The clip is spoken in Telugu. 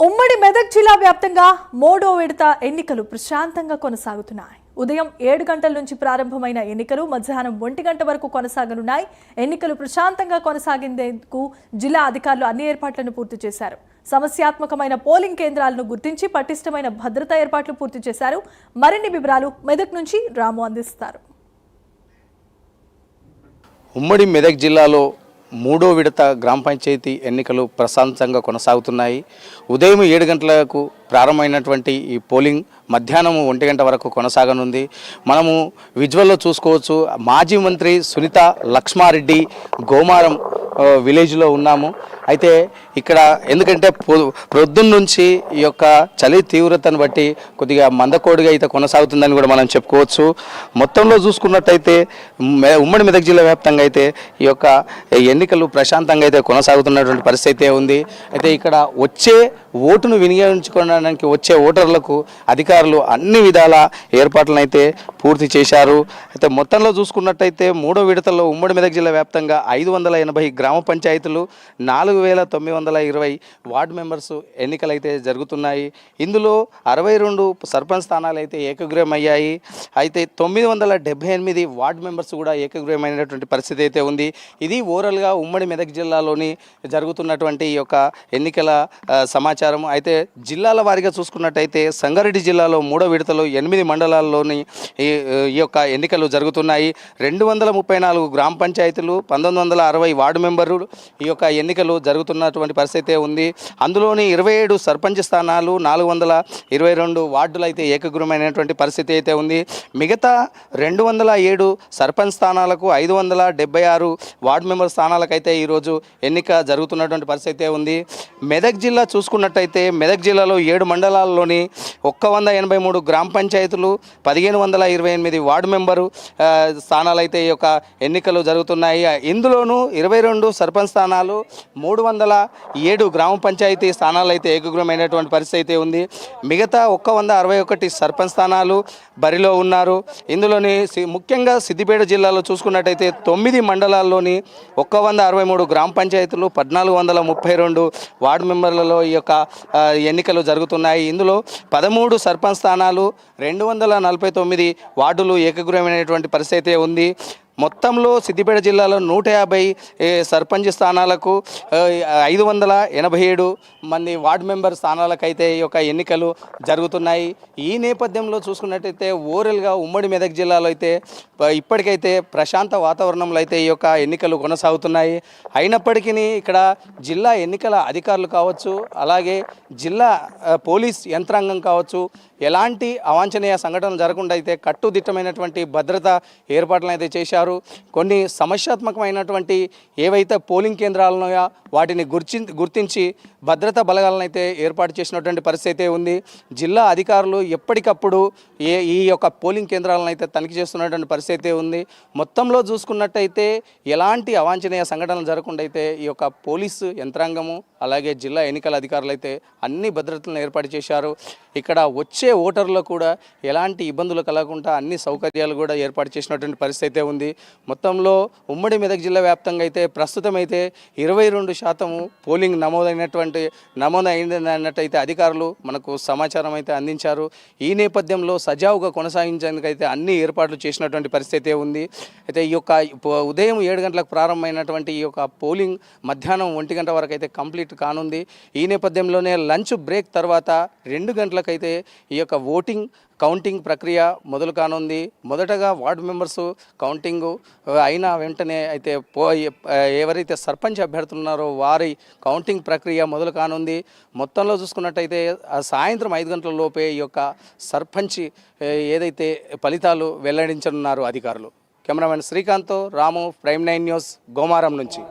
ఉమ్మడి మెదక్ జిల్లా వ్యాప్తంగా మూడో విడత ఎన్నికలు ప్రశాంతంగా కొనసాగుతున్నాయి. ఉదయం ఏడు గంటల నుంచి ప్రారంభమైన ఎన్నికలు మధ్యాహ్నం ఒంటి గంట వరకు కొనసాగనున్నాయి. ఎన్నికలు ప్రశాంతంగా కొనసాగేందుకు జిల్లా అధికారులు అన్ని ఏర్పాట్లను పూర్తి చేశారు. సమస్యాత్మకమైన పోలింగ్ కేంద్రాలను గుర్తించి పటిష్టమైన భద్రతా ఏర్పాట్లు పూర్తి చేశారు. మరిన్ని వివరాలు మెదక్ నుంచి రాము అందిస్తారు. ఉమ్మడి మెదక్ జిల్లాలో మూడో విడత గ్రామ పంచాయతీ ఎన్నికలు ప్రశాంతంగా కొనసాగుతున్నాయి. ఉదయం ఏడు గంటలకు ప్రారంభమైనటువంటి ఈ పోలింగ్ మధ్యాహ్నం ఒంటి గంట వరకు కొనసాగనుంది. మనము విజువల్లో చూసుకోవచ్చు మాజీ మంత్రి సునీత లక్ష్మారెడ్డి గోమారం విలేజ్లో ఉన్నాము. అయితే ఇక్కడ ఎందుకంటే ప్రొద్దున్న నుంచి ఈ యొక్క చలి తీవ్రతను బట్టి కొద్దిగా మందకోడిగా అయితే కొనసాగుతుందని కూడా మనం చెప్పుకోవచ్చు. మొత్తంలో చూసుకున్నట్టయితే ఉమ్మడి మెదక్ జిల్లా వ్యాప్తంగా అయితే ఈ యొక్క ఎన్నికలు ప్రశాంతంగా అయితే కొనసాగుతున్నటువంటి పరిస్థితి అయితే ఉంది. అయితే ఇక్కడ వచ్చే ఓటును వినియోగించుకోవడానికి వచ్చే ఓటర్లకు అధికారులు అన్ని విధాల ఏర్పాట్లను అయితే పూర్తి చేశారు. అయితే మొత్తంలో చూసుకున్నట్టయితే మూడో విడతల్లో ఉమ్మడి మెదక్ జిల్లా వ్యాప్తంగా ఐదు వందల ఎనభై గ్రామ పంచాయతీలు నాలుగు వేల తొమ్మిది వందల ఇరవై వార్డు మెంబర్స్ ఎన్నికలైతే జరుగుతున్నాయి. ఇందులో అరవై రెండు సర్పంచ్ స్థానాలు అయితే ఏకగ్రహమయ్యాయి అయ్యాయి అయితే తొమ్మిది వందల డెబ్బై ఎనిమిది వార్డు మెంబర్స్ కూడా ఏకగ్రహమైనటువంటి పరిస్థితి అయితే ఉంది. ఇది ఓవరాల్గా ఉమ్మడి మెదక్ జిల్లాలోని జరుగుతున్నటువంటి ఈ యొక్క ఎన్నికల సమాచారం అయితే జిల్లాల వారీగా చూసుకున్నట్టయితే సంగారెడ్డి జిల్లాలో మూడో విడతలో ఎనిమిది మండలాల్లోని ఈ ఈ యొక్క ఎన్నికలు జరుగుతున్నాయి. రెండు వందల ముప్పై నాలుగు గ్రామ పంచాయతీలు పంతొమ్మిది వందల అరవై వార్డు మెంబరు ఈ యొక్క ఎన్నికలు జరుగుతున్నటువంటి పరిస్థితి ఉంది. అందులోని ఇరవై ఏడు సర్పంచ్ స్థానాలు నాలుగు వందల ఇరవై రెండు వార్డులు అయితే ఏకగ్రమైనటువంటి పరిస్థితి అయితే ఉంది. మిగతా రెండు వందల ఏడు సర్పంచ్ స్థానాలకు ఐదు వందల డెబ్బై ఆరు వార్డు మెంబర్ స్థానాలకైతే ఈరోజు ఎన్నిక జరుగుతున్నటువంటి పరిస్థితి ఉంది. మెదక్ జిల్లా చూసుకున్నట్టయితే మెదక్ జిల్లాలో ఏడు మండలాల్లోని ఒక్క వంద ఎనభై మూడు గ్రామ పంచాయతీలు పదిహేను వందల ఇరవై ఎనిమిది వార్డు మెంబరు స్థానాలు స్థానాలైతే ఈ యొక్క ఎన్నికలు జరుగుతున్నాయి. ఇందులోనూ ఇరవై రెండు సర్పంచ్ స్థానాలు మూడు మూడు వందల ఏడు గ్రామ పంచాయతీ స్థానాలు అయితే ఏకగ్రమైనటువంటి పరిస్థితి అయితే ఉంది. మిగతా ఒక్క వంద అరవై ఒకటి సర్పంచ్ స్థానాలు బరిలో ఉన్నారు. ఇందులోని సి- ముఖ్యంగా సిద్దిపేట జిల్లాలో చూసుకున్నట్టయితే తొమ్మిది మండలాల్లోని ఒక్క వంద అరవై మూడు గ్రామ పంచాయతీలు పద్నాలుగు వందల ముప్పై రెండు వార్డు మెంబర్లలో ఈ యొక్క ఎన్నికలు జరుగుతున్నాయి. ఇందులో పదమూడు సర్పంచ్ స్థానాలు రెండు వందల నలభై తొమ్మిది వార్డులు ఏకగ్రహమైనటువంటి పరిస్థితి అయితే ఉంది. మొత్తంలో సిద్దిపేట జిల్లాలో నూట యాభై సర్పంచ్ స్థానాలకు ఐదు వందల ఎనభై ఏడు మంది వార్డు మెంబర్ స్థానాలకైతే ఈ యొక్క ఎన్నికలు జరుగుతున్నాయి. ఈ నేపథ్యంలో చూసుకున్నట్టయితే ఓరల్గా ఉమ్మడి మెదక్ జిల్లాలో అయితే ఇప్పటికైతే ప్రశాంత వాతావరణంలో అయితే ఈ యొక్క ఎన్నికలు కొనసాగుతున్నాయి. అయినప్పటికీ ఇక్కడ జిల్లా ఎన్నికల అధికారులు కావచ్చు అలాగే జిల్లా పోలీస్ యంత్రాంగం కావచ్చు ఎలాంటి అవాంఛనీయ సంఘటనలు జరగకుండా అయితే కట్టుదిట్టమైనటువంటి భద్రత ఏర్పాట్లను అయితే చేశారు. కొన్ని సమస్యాత్మకమైనటువంటి ఏవైతే పోలింగ్ కేంద్రాలు వాటిని గుర్చి గుర్తించి భద్రతా బలగాలను అయితే ఏర్పాటు చేసినటువంటి పరిస్థితి అయితే ఉంది. జిల్లా అధికారులు ఎప్పటికప్పుడు ఏ ఈ యొక్క పోలింగ్ కేంద్రాలను అయితే తనిఖీ చేస్తున్నటువంటి పరిస్థితి అయితే ఉంది. మొత్తంలో చూసుకున్నట్టయితే ఎలాంటి అవాంఛనీయ సంఘటనలు జరగకుండా అయితే ఈ యొక్క పోలీసు యంత్రాంగము అలాగే జిల్లా ఎన్నికల అధికారులు అయితే అన్ని భద్రతలను ఏర్పాటు చేశారు. ఇక్కడ వచ్చే ఓటర్లు కూడా ఎలాంటి ఇబ్బందులు కలగకుండా అన్ని సౌకర్యాలు కూడా ఏర్పాటు చేసినటువంటి పరిస్థితి అయితే ఉంది. మొత్తంలో ఉమ్మడి మెదక్ జిల్లా వ్యాప్తంగా అయితే ప్రస్తుతం అయితే ఇరవై రెండు శాతము పోలింగ్ నమోదైనటువంటి నమోదు అన్నట్టయితే అధికారులు మనకు సమాచారం అయితే అందించారు. ఈ నేపథ్యంలో సజావుగా కొనసాగించేందుకు అయితే అన్ని ఏర్పాట్లు చేసినటువంటి పరిస్థితి ఉంది. అయితే ఈ యొక్క ఉదయం ఏడు గంటలకు ప్రారంభమైనటువంటి ఈ యొక్క పోలింగ్ మధ్యాహ్నం ఒంటి గంట వరకు అయితే కంప్లీట్ కానుంది. ఈ నేపథ్యంలోనే లంచ్ బ్రేక్ తర్వాత రెండు గంటలకైతే ఈ యొక్క ఓటింగ్ కౌంటింగ్ ప్రక్రియ మొదలు కానుంది. మొదటగా వార్డు మెంబర్స్ కౌంటింగ్ అయిన వెంటనే అయితే పో ఎవరైతే సర్పంచ్ అభ్యర్థులు ఉన్నారో వారి కౌంటింగ్ ప్రక్రియ మొదలు కానుంది. మొత్తంలో చూసుకున్నట్టయితే సాయంత్రం ఐదు గంటల లోపే ఈ యొక్క సర్పంచ్ ఏదైతే ఫలితాలు వెల్లడించనున్నారు అధికారులు. Cameraman Srikanth Ramu Prime nine news Gomaram నుంచి.